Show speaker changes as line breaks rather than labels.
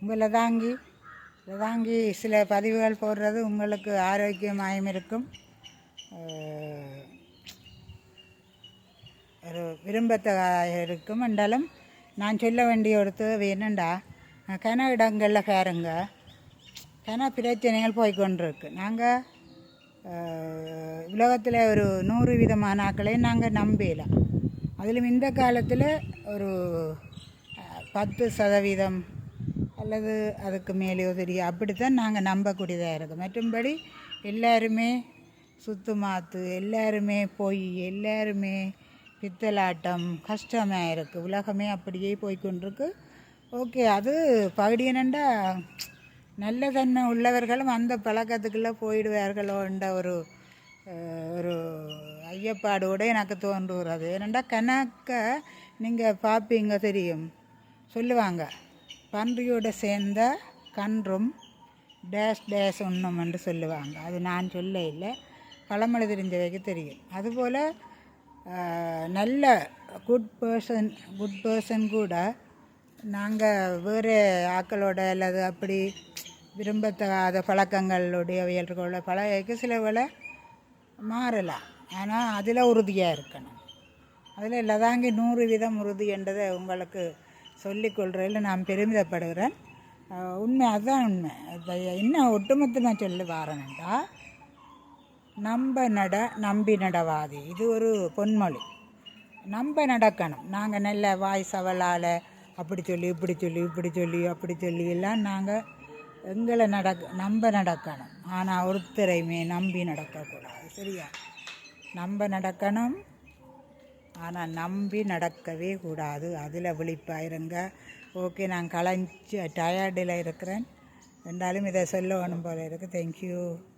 உங்களை தாங்கி தாங்கி சில பதிவுகள் போடுறது உங்களுக்கு ஆரோக்கியமாயும் இருக்கும். ஒரு விரும்பத்தகாக இருக்கும். என்றாலும் நான் சொல்ல வேண்டிய ஒரு தேவை என்னண்டா கன இடங்களில் பாருங்க. கன பிரச்சனைகள் போய்கொண்டிருக்கு நாங்கள் உலகத்தில் ஒரு நூறு விதமான ஆக்களையும் நாங்கள் நம்பலாம் அதிலும் இந்த காலத்தில் ஒரு பத்து சதவீதம் அல்லது அதுக்கு மேலேயோ தெரியும் அப்படித்தான் நாங்கள் நம்பக்கூடியதாக இருக்குது மற்றும்படி எல்லாருமே சுத்து மாற்று எல்லாருமே போய் எல்லாருமே பித்தலாட்டம் கஷ்டமாக இருக்குது உலகமே அப்படியே போய்க்கொண்டிருக்கு ஓகே அது பகுடியனண்டா நல்ல தன்மை உள்ளவர்களும் அந்த பழக்கத்துக்குள்ளே போயிடுவார்களோன்ற ஒரு ஒரு ஐயப்பாடோடு எனக்கு தோன்றுகிறது. ஏனண்டா கணக்க நீங்கள் பார்ப்பீங்க தெரியும். சொல்லுவாங்க. பன்றியோட சேர்ந்த கன்றும் டேஷ் டேஷ் உண்ணும் என்று சொல்லுவாங்க. அது நான் சொல்ல இல்லை. பழமொழி தெரிஞ்சவைக்கு தெரியும். அதுபோல் நல்ல குட் பர்சன் குட் பர்சன் கூட நாங்கள் வேறு ஆக்களோட அல்லது அப்படி விரும்பத்தகாத பழக்கங்களுடையவைகளோட பழகைக்கு சில சிலவில் மாறலாம். ஆனால் அதில் உறுதியாக இருக்கணும். அதில் இல்லதாங்கி நூறு வீதம் உறுதி என்றதை உங்களுக்கு சொல்லிக்கொள்கிறதில் நான் பெருமிதப்படுகிறேன். உண்மை அதுதான் உண்மை. இப்போ என்ன ஒட்டுமொத்தமாக சொல்ல வாரேன்டா நம்ப நட நம்பி நடவாதி. இது ஒரு பொன்மொழி. நம்ப நடக்கணும். நாங்கள் நல்ல வாய் சவலால் அப்படி சொல்லி இப்படி சொல்லி இப்படி சொல்லி அப்படி சொல்லி எல்லாம் நாங்கள் எங்களை நடக்க நம்ப நடக்கணும். ஆனால் ஒருத்தரையுமே நம்பி நடக்கக்கூடாது. சரியா? நம்ப நடக்கணும். ஆனால் நம்பி நடக்கவே கூடாது. அதில் விழிப்பாயிருங்க ஓகே நான் களைஞ்சி டயர்டில் இருக்கிறேன். இருந்தாலும் இதை சொல்ல வேணும் போல இருக்குது தேங்க்யூ